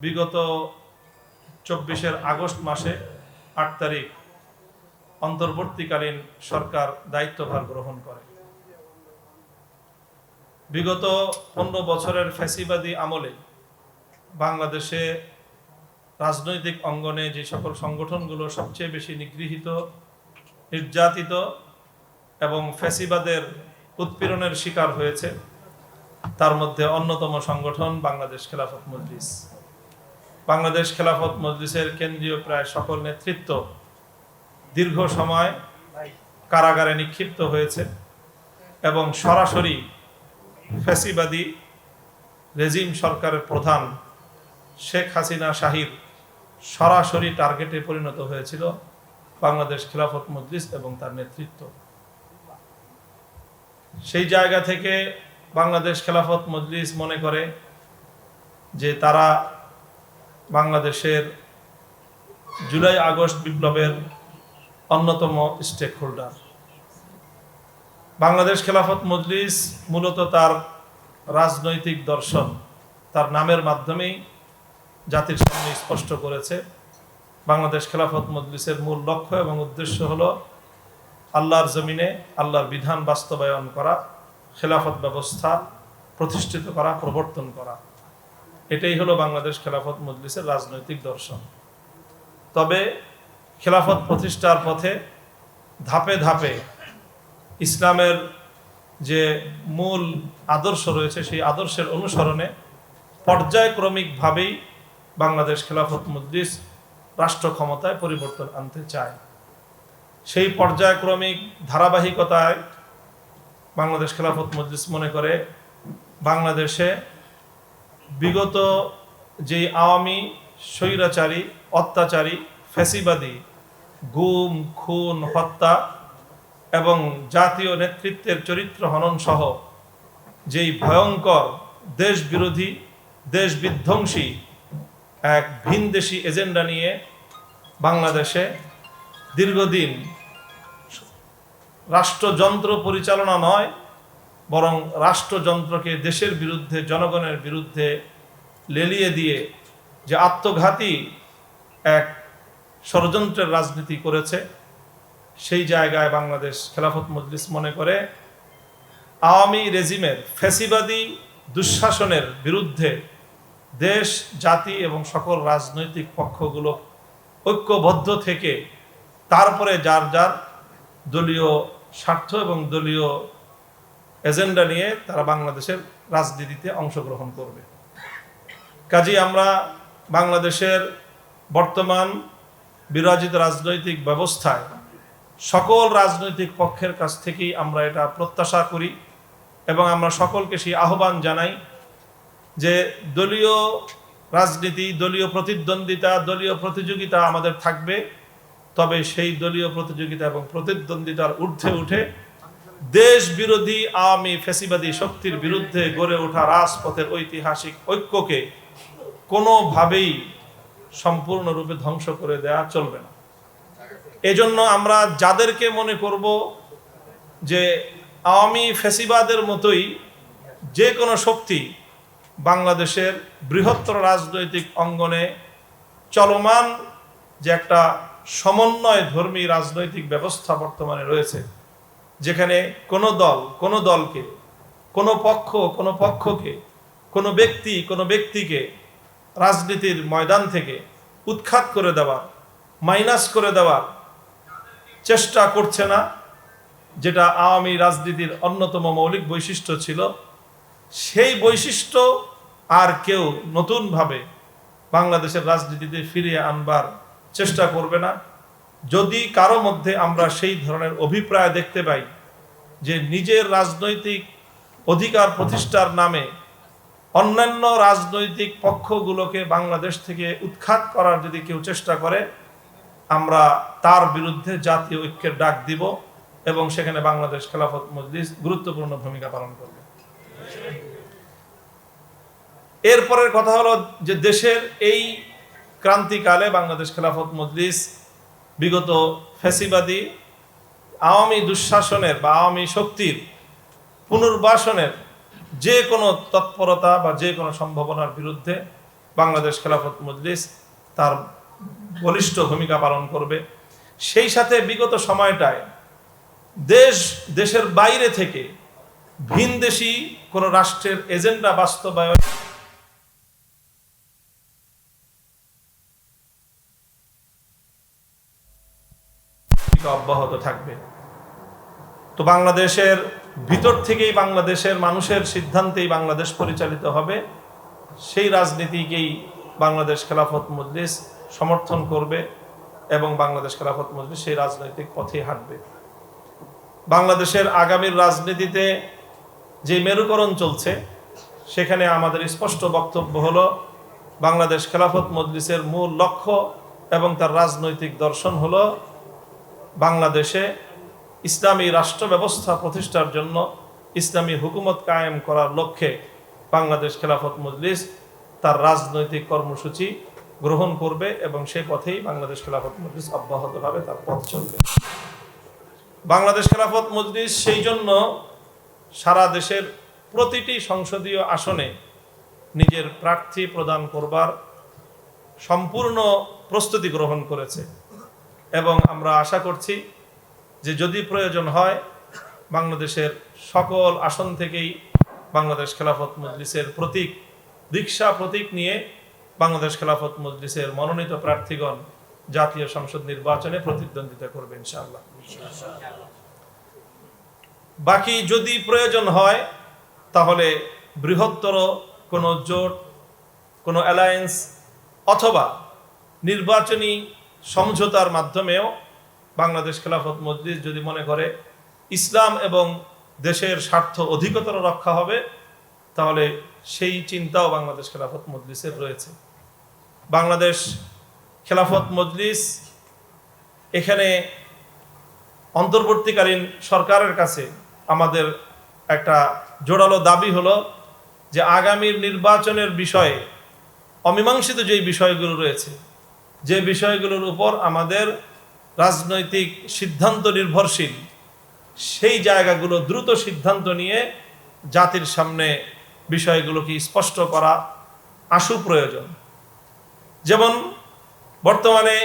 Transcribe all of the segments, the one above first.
বিগত চব্বিশের আগস্ট মাসে আট তারিখ অন্তর্বর্তীকালীন সরকার দায়িত্বভার গ্রহণ করে। বিগত পনেরো বছরের ফ্যাসিবাদী আমলে বাংলাদেশে রাজনৈতিক অঙ্গনে যে সকল সংগঠনগুলো সবচেয়ে বেশি নিগৃহীত, নির্যাতিত এবং ফ্যাসিবাদের উৎপীড়নের শিকার হয়েছে, তার মধ্যে অন্যতম সংগঠন বাংলাদেশ খেলাফত মজলিস। বাংলাদেশ খেলাফত মজলিসের কেন্দ্রীয় প্রায় সকল নেতৃত্ব দীর্ঘ সময় কারাগারে নিক্ষিপ্ত হয়েছে এবং সরাসরি ফ্যাসিবাদী রেজিম সরকারের প্রধান শেখ হাসিনা শাহির সরাসরি টার্গেটে পরিণত হয়েছিল বাংলাদেশ খেলাফত মজলিস এবং তার নেতৃত্ব। সেই জায়গা থেকে বাংলাদেশ খেলাফত মজলিস মনে করে যে তারা বাংলাদেশের জুলাই আগস্ট বিপ্লবের অন্যতম স্টেক হোল্ডার বাংলাদেশ খেলাফত মজলিস মূলত তার রাজনৈতিক দর্শন, তার নামের মাধ্যমেই জাতির সামনে স্পষ্ট করেছে। বাংলাদেশ খেলাফত মজলিসের মূল লক্ষ্য এবং উদ্দেশ্য হল আল্লাহর জমিনে আল্লাহর বিধান বাস্তবায়ন করা, খেলাফত ব্যবস্থা প্রতিষ্ঠিত করা, প্রবর্তন করা। এটাই হলো বাংলাদেশ খেলাফত মজলিসের রাজনৈতিক দর্শন। তবে খেলাফত প্রতিষ্ঠার পথে ধাপে ধাপে ইসলামের যে মূল আদর্শ রয়েছে, সেই আদর্শের অনুসরণে পর্যায়ক্রমিকভাবেই বাংলাদেশ খেলাফত মজলিস রাষ্ট্র ক্ষমতায় পরিবর্তন আনতে চায়। সেই পর্যায়ক্রমিক ধারাবাহিকতায় বাংলাদেশ খেলাফত মজলিস মনে করে, বাংলাদেশে বিগত যে আওয়ামী স্বৈরাচারী, অত্যাচারী, ফ্যাসিবাদী গুম, খুন, হত্যা এবং জাতীয় নেতৃত্বের চরিত্র হনন সহ যেই ভয়ঙ্কর দেশ বিরোধী দেশ বিধ্বংসী এক ভিনদেশি এজেন্ডা নিয়ে বাংলাদেশে দীর্ঘদিন রাষ্ট্রযন্ত্র পরিচালনা নয় বরং রাষ্ট্রযন্ত্রকে দেশের বিরুদ্ধে, জনগণের বিরুদ্ধে লেলিয়ে দিয়ে যে আত্মঘাতী এক ষড়যন্ত্রের রাজনীতি করেছে, সেই জায়গায় বাংলাদেশ খেলাফত মজলিস মনে করে আওয়ামী রেজিমের ফ্যাসিবাদী দুঃশাসনের বিরুদ্ধে দেশ, জাতি এবং সকল রাজনৈতিক পক্ষগুলো ঐক্যবদ্ধ থেকে তারপরে যার যার দলীয় স্বার্থ এবং দলীয় এজেন্ডা নিয়ে তারা বাংলাদেশের রাজনীতিতে অংশগ্রহণ করবে। কাজী আমরা বাংলাদেশের বর্তমান বিরাজিত রাজনৈতিক ব্যবস্থায় সকল রাজনৈতিক পক্ষের কাছ থেকেই আমরা এটা প্রত্যাশা করি এবং আমরা সকলকে সেই আহ্বান জানাই যে দলীয় রাজনীতি, দলীয় প্রতিদ্বন্দ্বিতা, দলীয় প্রতিযোগিতা আমাদের থাকবে, তবে সেই দলীয় প্রতিযোগিতা এবং প্রতিদ্বন্দ্বিতার ঊর্ধ্বে উঠে দেশ বিরোধী আওয়ামী ফেসিবাদী শক্তির বিরুদ্ধে গড়ে ওঠা রাজপথের ঐতিহাসিক ঐক্যকে কোনোভাবেই সম্পূর্ণরূপে ধ্বংস করে দেয়া চলবে না। এজন্য আমরা যাদেরকে মনে করব যে আওয়ামী ফেসিবাদের মতোই যে কোনো শক্তি বাংলাদেশের বৃহত্তর রাজনৈতিক অঙ্গনে চলমান যে একটা সমন্বয় ধর্মী রাজনৈতিক ব্যবস্থা বর্তমানে রয়েছে যেখানে কোনো দল, কোনো দলকে, কোনো পক্ষ, কোনো পক্ষকে, কোনো ব্যক্তি, কোনো ব্যক্তিকে রাজনীতির ময়দান থেকে উৎখাত করে দেওয়ার, মাইনাস করে দেওয়ার চেষ্টা করছে না, যেটা আওয়ামী রাজনীতির অন্যতম মৌলিক বৈশিষ্ট্য ছিল। সেই বৈশিষ্ট্য আর কেউ নতুনভাবে বাংলাদেশের রাজনীতিতে ফিরিয়ে আনবার চেষ্টা করবে না। যদি কারও মধ্যে আমরা সেই ধরনের অভিপ্রায় দেখতে পাই যে নিজের রাজনৈতিক অধিকার প্রতিষ্ঠার নামে অন্যান্য রাজনৈতিক পক্ষগুলোকে বাংলাদেশ থেকে উৎখাত করার যদি কেউ চেষ্টা করে, আমরা তার বিরুদ্ধে জাতীয় ঐক্যের ডাক দিব এবং সেখানে বাংলাদেশ খেলাফত মজলিস গুরুত্বপূর্ণ ভূমিকা পালন করবে। এরপরের কথা হলো যে দেশের এই ক্রান্তিকালে বাংলাদেশ খেলাফত মজলিস বিগত ফ্যাসিবাদী আওয়ামী দুঃশাসনের বা আওয়ামী শক্তির পুনর্বাসনের যে কোনো তৎপরতা বা যে কোনো সম্ভাবনার বিরুদ্ধে বাংলাদেশ খেলাফত মজলিস তার বলিষ্ঠ ভূমিকা পালন করবে। সেই সাথে বিগত সময়টায় দেশ, দেশের বাইরে থেকে ভিনদেশি কোনো রাষ্ট্রের এজেন্ডা বাস্তবায়ন অব্যাহত থাকবে। তো বাংলাদেশের ভিতর থেকেই বাংলাদেশের মানুষের সিদ্ধান্তেই বাংলাদেশ পরিচালিত হবে। সেই রাজনীতিকেই বাংলাদেশ খেলাফত মজলিস সমর্থন করবে এবং বাংলাদেশ খেলাফত মজলিস সেই রাজনৈতিক পথে হাঁটবে। বাংলাদেশের আগামীর রাজনীতিতে যে মেরুকরণ চলছে, সেখানে আমাদের স্পষ্ট বক্তব্য হলো, বাংলাদেশ খেলাফত মজলিসের মূল লক্ষ্য এবং তার রাজনৈতিক দর্শন হলো বাংলাদেশে ইসলামী রাষ্ট্র ব্যবস্থা প্রতিষ্ঠার জন্য ইসলামী হুকুমত কায়েম করার লক্ষ্যে বাংলাদেশ খেলাফত মজলিস তার রাজনৈতিক কর্মসূচি গ্রহণ করবে এবং সেই পথেই বাংলাদেশ খেলাফত মজলিস অব্যাহতভাবে তার পথ চলবে। বাংলাদেশ খেলাফত মজলিস সেই জন্য সারা দেশের প্রতিটি সংসদীয় আসনে নিজের প্রার্থী প্রদান করবার সম্পূর্ণ প্রস্তুতি গ্রহণ করেছে। এবং আমরা আশা করছি যে যদি প্রয়োজন হয়, বাংলাদেশের সকল আসন থেকেই বাংলাদেশ খেলাফত মজলিসের প্রতীক রিক্সা প্রতীক নিয়ে বাংলাদেশ খেলাফত মজলিসের মনোনীত প্রার্থীগণ জাতীয় সংসদ নির্বাচনে প্রতিদ্বন্দ্বিতা করবে ইনশাআল্লাহ। বাকি যদি প্রয়োজন হয়, তাহলে বৃহত্তর কোনো জোট, কোনো অ্যালায়েন্স অথবা নির্বাচনী সমঝোতার মাধ্যমেও বাংলাদেশ খেলাফত মজলিস যদি মনে করে ইসলাম এবং দেশের স্বার্থ অধিকতর রক্ষা হবে, তাহলে সেই চিন্তাও বাংলাদেশ খেলাফত মজলিসের রয়েছে। বাংলাদেশ খেলাফত মজলিস এখানে অন্তর্বর্তীকালীন সরকারের কাছে আমাদের একটা জোরালো দাবি হলো যে আগামীর নির্বাচনের বিষয়ে অমীমাংসিত যেই বিষয়গুলো রয়েছে যে বিষয়গুলোর উপর আমাদের রাজনৈতিক সিদ্ধান্ত নির্ভরশীল, সেই জায়গাগুলো দ্রুত সিদ্ধান্ত নিয়ে জাতির সামনে বিষয়গুলোকে স্পষ্ট করা আশু প্রয়োজন। যেমন বর্তমানে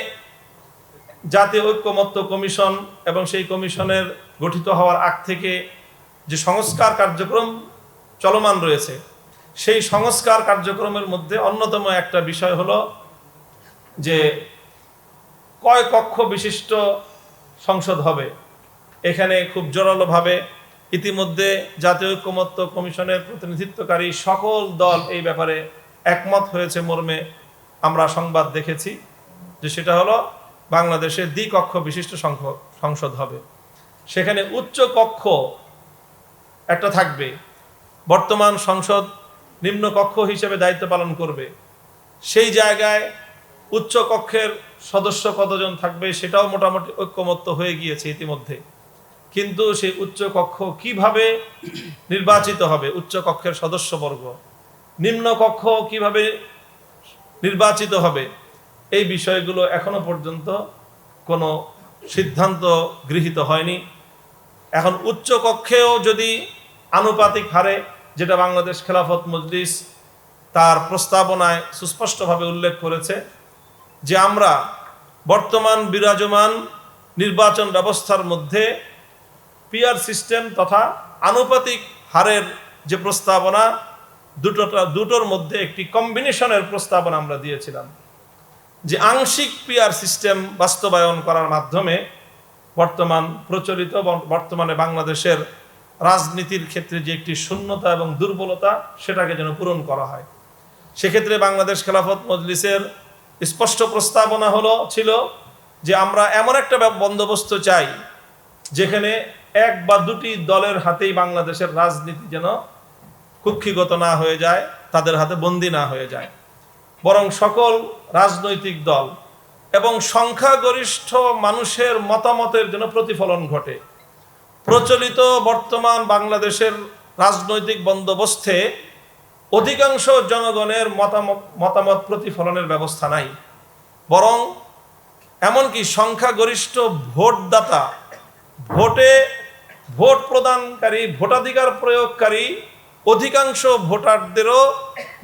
জাতীয় ঐক্যমত্য কমিশন এবং সেই কমিশনের গঠিত হওয়ার আগ থেকে যে সংস্কার কার্যক্রম চলমান রয়েছে, সেই সংস্কার কার্যক্রমের মধ্যে অন্যতম একটা বিষয় হলো যে কয় কক্ষ বিশিষ্ট সংসদ হবে? এখানে খুব জোরালোভাবে ইতিমধ্যে জাতীয় ঐক্যমত্য কমিশনের প্রতিনিধিত্বকারী সকল দল এই ব্যাপারে একমত হয়েছে মর্মে আমরা সংবাদ দেখেছি যে সেটা হলো বাংলাদেশে দ্বিকক্ষ বিশিষ্ট সংসদ হবে। সেখানে উচ্চ কক্ষ একটা থাকবে। বর্তমান সংসদ নিম্ন কক্ষ হিসেবে দায়িত্ব পালন করবে। সেই জায়গায় উচ্চ কক্ষের সদস্য কতজন থাকবে সেটাও মোটামুটি ঐক্যমত্য হয়ে গিয়েছে ইতিমধ্যে। কিন্তু সেই উচ্চ কক্ষ কীভাবে নির্বাচিত হবে, উচ্চ কক্ষের সদস্যবর্গ? নিম্ন কক্ষ কীভাবে নির্বাচিত হবে? এই বিষয়গুলো এখনও পর্যন্ত কোনো সিদ্ধান্ত গৃহীত হয়নি। এখন উচ্চ কক্ষেও যদি আনুপাতিক হারে, যেটা বাংলাদেশ খেলাফত মজলিস তার প্রস্তাবনায় সুস্পষ্টভাবে উল্লেখ করেছে যে আমরা বর্তমান বিরাজমান নির্বাচন ব্যবস্থার মধ্যে পিয়ার সিস্টেম তথা আনুপাতিক হারের যে প্রস্তাবনা, দুটোটা, দুটোর মধ্যে একটি কম্বিনেশনের প্রস্তাবনা আমরা দিয়েছিলাম। যে আংশিক পিয়ার সিস্টেম বাস্তবায়ন করার মাধ্যমে বর্তমান প্রচলিত, বর্তমানে বাংলাদেশের রাজনীতির ক্ষেত্রে যে একটি শূন্যতা এবং দুর্বলতা, সেটাকে যেন পূরণ করা হয়। সেক্ষেত্রে বাংলাদেশ খেলাফত মজলিসের স্পষ্ট প্রস্তাবনা হলো, ছিল যে আমরা এমন একটা বন্দোবস্ত চাই, যেখানে এক বা দুটি দলের হাতেই বাংলাদেশের রাজনীতি যেন কুক্ষিগত না হয়ে যায়, তাদের হাতে বন্দি না হয়ে যায়। বরং সকল রাজনৈতিক দল এবং সংখ্যাগরিষ্ঠ মানুষের মতামতের যেন প্রতিফলন ঘটে। প্রচলিত বর্তমান বাংলাদেশের রাজনৈতিক বন্দোবস্তে অধিকাংশ জনগণের মতামত মতামত প্রতিফলনের ব্যবস্থা নাই। বরং এমনকি সংখ্যাগরিষ্ঠ ভোটদাতা, ভোটে ভোট প্রদানকারী, ভোটাধিকার প্রয়োগকারী অধিকাংশ ভোটারদেরও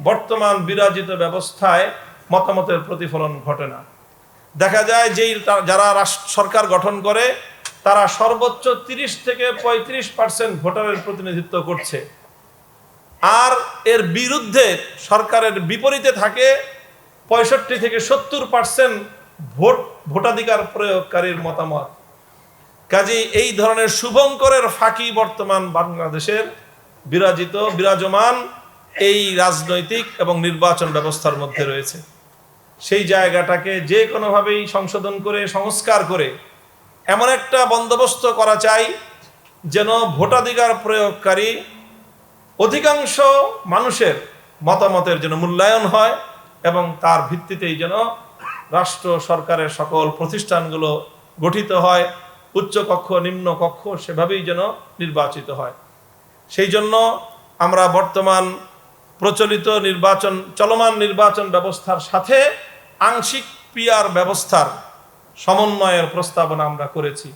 বর্তমান বিরাজিত ব্যবস্থায় মতামতের প্রতিফলন ঘটে না। দেখা যায় যেই যারা সরকার গঠন করে, তারা সর্বোচ্চ তিরিশ থেকে পঁয়ত্রিশ পার্সেন্ট ভোটারের প্রতিনিধিত্ব করছে। আর এর বিরুদ্ধে সরকারের বিপরীতে থাকে পঁয়ষট্টি থেকে সত্তর পার্সেন্ট ভোট, ভোটাধিকার প্রয়োগকারীর মতামত। কাজেই এই ধরনের শুভঙ্করের ফাঁকি বর্তমান বাংলাদেশের বিরাজিত, বিরাজমান এই রাজনৈতিক এবং নির্বাচন ব্যবস্থার মধ্যে রয়েছে। সেই জায়গাটাকে যে কোনোভাবেই সংশোধন করে, সংস্কার করে এমন একটা বন্দোবস্ত করা চাই যেন ভোটাধিকার প্রয়োগকারী অধিকাংশ মানুষের মতামতের যেন মূল্যায়ন হয় এবং তার ভিত্তিতেই যেন রাষ্ট্র সরকারের সকল প্রতিষ্ঠানগুলো গঠিত হয়, উচ্চ কক্ষ, নিম্ন কক্ষ সেভাবেই যেন নির্বাচিত হয়। সেই জন্য আমরা বর্তমান প্রচলিত নির্বাচন, চলমান নির্বাচন ব্যবস্থার সাথে আংশিক পিয়ার ব্যবস্থার সমন্বয়ের প্রস্তাবনা আমরা করেছি।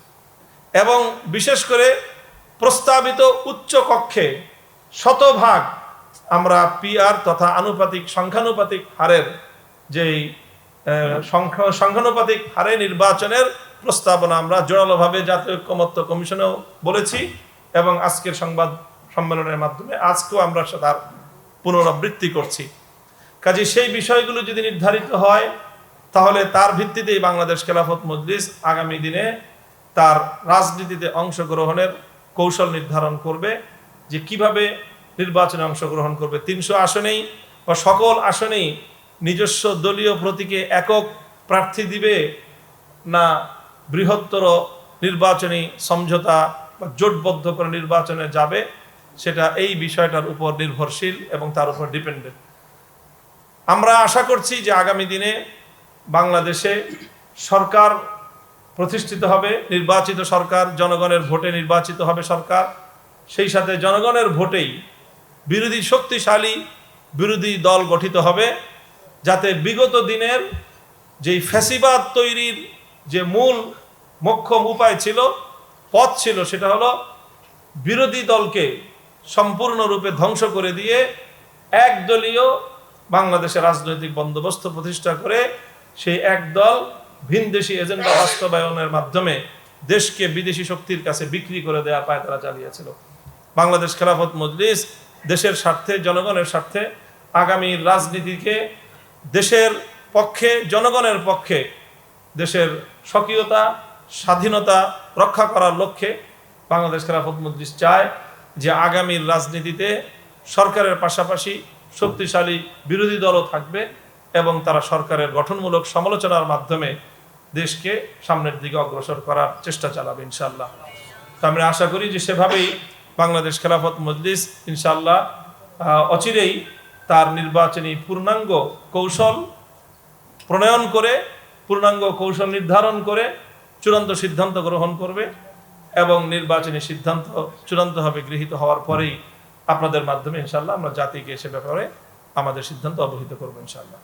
এবং বিশেষ করে প্রস্তাবিত উচ্চ কক্ষে শতভাগ আমরা পিআর তথা আনুপাতিক, সংখ্যানুপাতিক হারের যেই সংখ্যা, সংখ্যানুপাতিক হারে নির্বাচনের প্রস্তাবনা আমরা জোরালোভাবে জাতীয় ঐক্যমত্য কমিশনেও বলেছি এবং আজকের সংবাদ সম্মেলনের মাধ্যমে আজকেও আমরা তার পুনরাবৃত্তি করছি। কাজে সেই বিষয়গুলো যদি নির্ধারিত হয়, তাহলে তার ভিত্তিতেই বাংলাদেশ খেলাফত মজলিস আগামী দিনে তার রাজনীতিতে অংশগ্রহণের কৌশল নির্ধারণ করবে। যে কীভাবে নির্বাচনে অংশগ্রহণ করবে। তিনশো আসনেই বা সকল আসনেই নিজস্ব দলীয় প্রতীকে একক প্রার্থী দিবে না বৃহত্তর নির্বাচনী সমঝোতা বা জোটবদ্ধ করে নির্বাচনে যাবে, সেটা এই বিষয়টার উপর নির্ভরশীল এবং তার উপর ডিপেন্ডেন্ট। আমরা আশা করছি যে আগামী দিনে বাংলাদেশে সরকার প্রতিষ্ঠিত হবে, নির্বাচিত সরকার, জনগণের ভোটে নির্বাচিত হবে সরকার। সেই সাথে জনগণের ভোটেই বিরোধী শক্তিশালী বিরোধী দল গঠিত হবে, যাতে বিগত দিনের যেই ফ্যাসিবাদ তৈরির যে মূল মোক্ষম উপায় ছিল, পথ ছিল সেটা হলো বিরোধী দলকে সম্পূর্ণরূপে ধ্বংস করে দিয়ে একদলীয় বাংলাদেশের রাজনৈতিক বন্দোবস্ত প্রতিষ্ঠা করে সেই একদল ভিনদেশি এজেন্ডা বাস্তবায়নের মাধ্যমে দেশকে বিদেশি শক্তির কাছে বিক্রি করে দেওয়ার পায় তারা চালিয়েছিল। বাংলাদেশ খেলাফত মজলিস দেশের স্বার্থে, জনগণের স্বার্থে আগামী রাজনীতিকে দেশের পক্ষে, জনগণের পক্ষে দেশের স্বকীয়তা, স্বাধীনতা রক্ষা করার লক্ষ্যে বাংলাদেশ খেলাফত মজলিস চায় যে আগামীর রাজনীতিতে সরকারের পাশাপাশি শক্তিশালী বিরোধী দলও থাকবে এবং তারা সরকারের গঠনমূলক সমালোচনার মাধ্যমে দেশকে সামনের দিকে অগ্রসর করার চেষ্টা চালাবে ইনশাল্লাহ তো আমরা আশা করি যে সেভাবেই বাংলাদেশ খেলাফত মজলিস ইনশাল্লাহ অচিরেই তার নির্বাচনী পূর্ণাঙ্গ কৌশল প্রণয়ন করে, পূর্ণাঙ্গ কৌশল নির্ধারণ করে চূড়ান্ত সিদ্ধান্ত গ্রহণ করবে এবং নির্বাচনী সিদ্ধান্ত চূড়ান্তভাবে গৃহীত হওয়ার পরেই আপনাদের মাধ্যমে ইনশাল্লাহ আমরা জাতিকে সে ব্যাপারে আমাদের সিদ্ধান্ত অবহিত করব ইনশাল্লাহ